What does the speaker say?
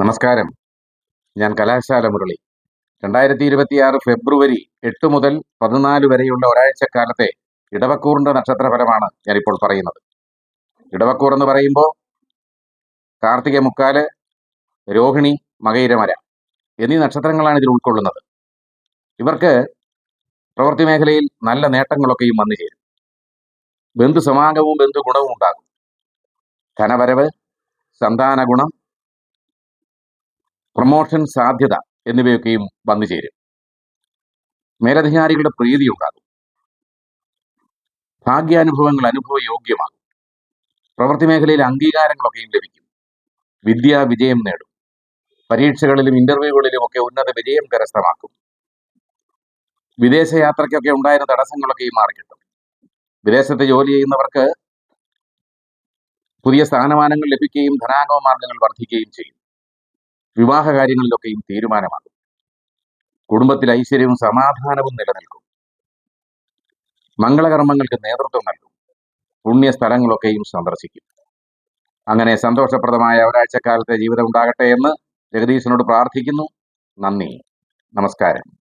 നമസ്കാരം. ഞാൻ കലാശാല മുരളി. രണ്ടായിരത്തി ഇരുപത്തിയാറ് ഫെബ്രുവരി എട്ട് മുതൽ പതിനാല് വരെയുള്ള ഒരാഴ്ചക്കാലത്തെ ഇടവക്കൂറിന്റെ നക്ഷത്രഫലമാണ് ഞാനിപ്പോൾ പറയുന്നത്. ഇടവക്കൂർ എന്ന് പറയുമ്പോൾ കാർത്തിക മുക്കാൽ രോഹിണി മകയിരമര എന്നീ നക്ഷത്രങ്ങളാണ് ഇതിൽ ഉൾക്കൊള്ളുന്നത്. ഇവർക്ക് പ്രവൃത്തി മേഖലയിൽ നല്ല നേട്ടങ്ങളൊക്കെയും വന്നു ചേരും. ബന്ധ ഗുണവും ഉണ്ടാകും. ധനവരവ് സന്താന ഗുണം പ്രൊമോഷൻ സാധ്യത എന്നിവയൊക്കെയും വന്നു ചേരും. മേലധികാരികളുടെ പ്രീതി ഉണ്ടാകും. ഭാഗ്യാനുഭവങ്ങൾ അനുഭവയോഗ്യമാകും. പ്രവൃത്തി മേഖലയിൽ അംഗീകാരങ്ങളൊക്കെയും ലഭിക്കും. വിദ്യാ വിജയം നേടും. പരീക്ഷകളിലും ഇന്റർവ്യൂകളിലും ഒക്കെ ഉന്നത വിജയം കരസ്ഥമാക്കും. വിദേശയാത്രയ്ക്കൊക്കെ ഉണ്ടായിരുന്ന തടസ്സങ്ങളൊക്കെയും മാറിക്കിട്ടും വിദേശത്ത് ജോലി ചെയ്യുന്നവർക്ക് പുതിയ സ്ഥാനമാനങ്ങൾ ലഭിക്കുകയും ധനാഗമ മാർഗങ്ങൾ വർദ്ധിക്കുകയും ചെയ്യും. വിവാഹ കാര്യങ്ങളിലൊക്കെയും തീരുമാനമാകും. കുടുംബത്തിൽ ഐശ്വര്യവും സമാധാനവും നിലനിൽക്കും. മംഗളകർമ്മങ്ങൾക്ക് നേതൃത്വം നൽകും. പുണ്യ സ്ഥലങ്ങളൊക്കെയും സന്ദർശിക്കും. അങ്ങനെ സന്തോഷപ്രദമായ ഒരാഴ്ചക്കാലത്തെ ജീവിതം ഉണ്ടാകട്ടെ എന്ന് ജഗദീശനോട് പ്രാർത്ഥിക്കുന്നു. നന്ദി. നമസ്കാരം.